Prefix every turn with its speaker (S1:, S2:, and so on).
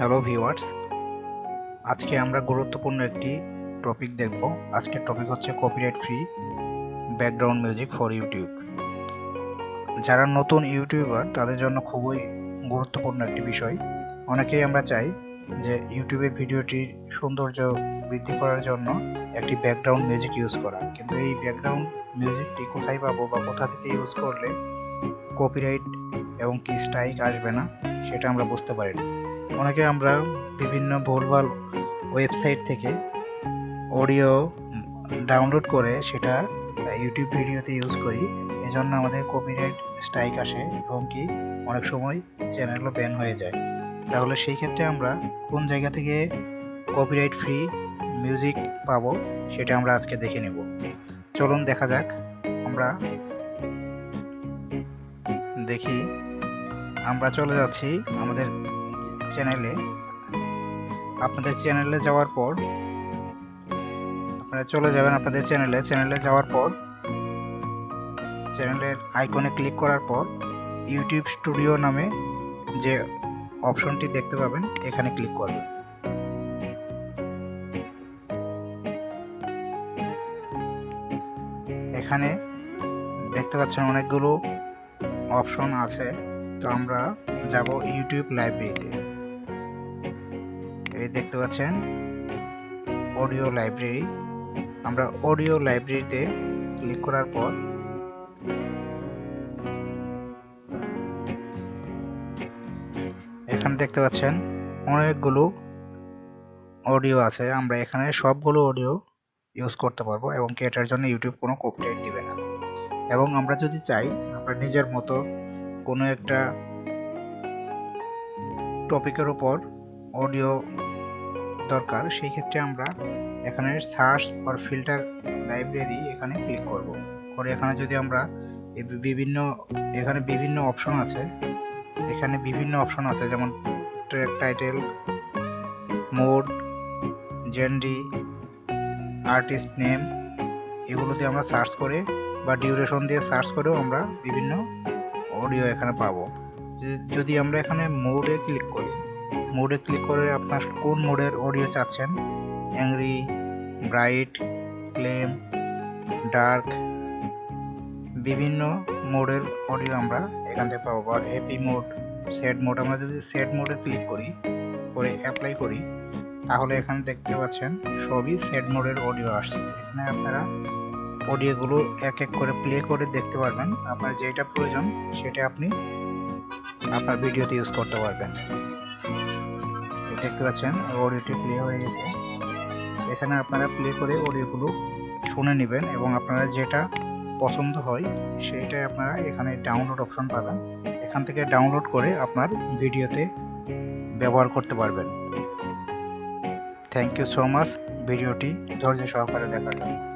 S1: Hello viewers আজকে আমরা গুরুত্বপূর্ণ একটি টপিক দেখব। আজকের টপিক হচ্ছে copyright free background music for YouTube যারা নতুন ইউটিউবার তাদের জন্য খুবই গুরুত্বপূর্ণ একটি বিষয়। অনেকেই আমরা চাই যে ইউটিউবে ভিডিওটির সৌন্দর্য বৃদ্ধি করার জন্য একটি ব্যাকগ্রাউন্ড মিউজিক ইউজ করা। কিন্তু এই ব্যাকগ্রাউন্ড মিউজিকটি কোথায় পাবো বা কোথা থেকে ইউজ করলে কপিরাইট এবং কি স্ট্রাইক আসবে না, সেটা আমরা বুঝতে পারি না অনেকে আমরা বিভিন্ন ভুলভাল ওয়েবসাইট থেকে অডিও ডাউনলোড করে সেটা ইউটিউব ভিডিওতে ইউজ করি। এজন্য আমাদের কপিরাইট স্ট্রাইক আসে এবং কি অনেক সময় চ্যানেলও ব্যান হয়ে যায়। তাহলে সেই ক্ষেত্রে আমরা কোন জায়গা থেকে কপিরাইট ফ্রি মিউজিক পাবো সেটা আমরা আজকে দেখে নেব। চলুন দেখা যাক। আমরা দেখি। আমরা চলে যাচ্ছি আমাদের চ্যানেলে আপনাদের চ্যানেলে যাওয়ার পর, আপনারা চলে যাবেন আপনাদের চ্যানেলে চ্যানেলে যাওয়ার পর চ্যানেলের আইকনে ক্লিক করার পর ইউটিউব স্টুডিও নামে যে অপশনটি দেখতে পাবেন, এখানে ক্লিক করবেন। এখানে দেখতে পাচ্ছেন অনেকগুলো অপশন আছে। তো আমরা যাব ইউটিউব লাইব্রেরিতে এই দেখতে পাচ্ছেন অডিও লাইব্রেরি আমরা অডিও লাইব্রেরিতে ক্লিক করার পর এখানে দেখতে পাচ্ছেন, অনেকগুলো অডিও আছে। আমরা এখানে সবগুলো অডিও ইউজ করতে পারব এবং কি এটার জন্য ইউটিউব কোনো কপিরাইট দিবে না। এবং আমরা যদি চাই, আমরা নিজের মতো কোনো একটা টপিকের উপর অডিও দরকার, সেই ক্ষেত্রে আমরা এখানে সার্চ অর ফিল্টার লাইব্রেরি এখানে ক্লিক করব। করে এখানে যদি আমরা বিভিন্ন, এখানে বিভিন্ন অপশন আছে, এখানে বিভিন্ন অপশন আছে, যেমন track title mood genre artist name এগুলোতে আমরা সার্চ করে বা ডিউরেশন দিয়ে সার্চ করেও আমরা বিভিন্ন অডিও এখানে পাবো। যদি আমরা এখানে মোডে ক্লিক করি মোডে ক্লিক করে আপনার কোন মোডের অডিও চাচ্ছেন? অ্যাংরি ব্রাইট ক্লেম ডার্ক বিভিন্ন মোডের অডিও আমরা এখান থেকে পাবো বা হ্যাপি মোড সেট মোড আমরা যদি সেট মোডে ক্লিক করি, করে অ্যাপ্লাই করি, তাহলে এখানে দেখতে পাচ্ছেন সবই সেট মোডের অডিও আসছে। এখানে আপনারা অডিওগুলো এক এক করে প্লে করে দেখতে পারবেন। আপনার যেটা প্রয়োজন, সেটা আপনি আপনার ভিডিওতে ইউজ করতে পারবেন। দেখতে পাচ্ছেন অডিওটি প্লে হয়ে গেছে। এখানে আপনারা প্লে করে অডিওগুলো শুনে নেবেন এবং আপনারা যেটা পছন্দ হয়, সেইটাই আপনারা এখানে ডাউনলোড অপশন পাবেন। এখান থেকে ডাউনলোড করে আপনার ভিডিওতে ব্যবহার করতে পারবেন। থ্যাংক ইউ সো মাচ ভিডিওটি ধৈর্য সহকারে দেখার জন্য।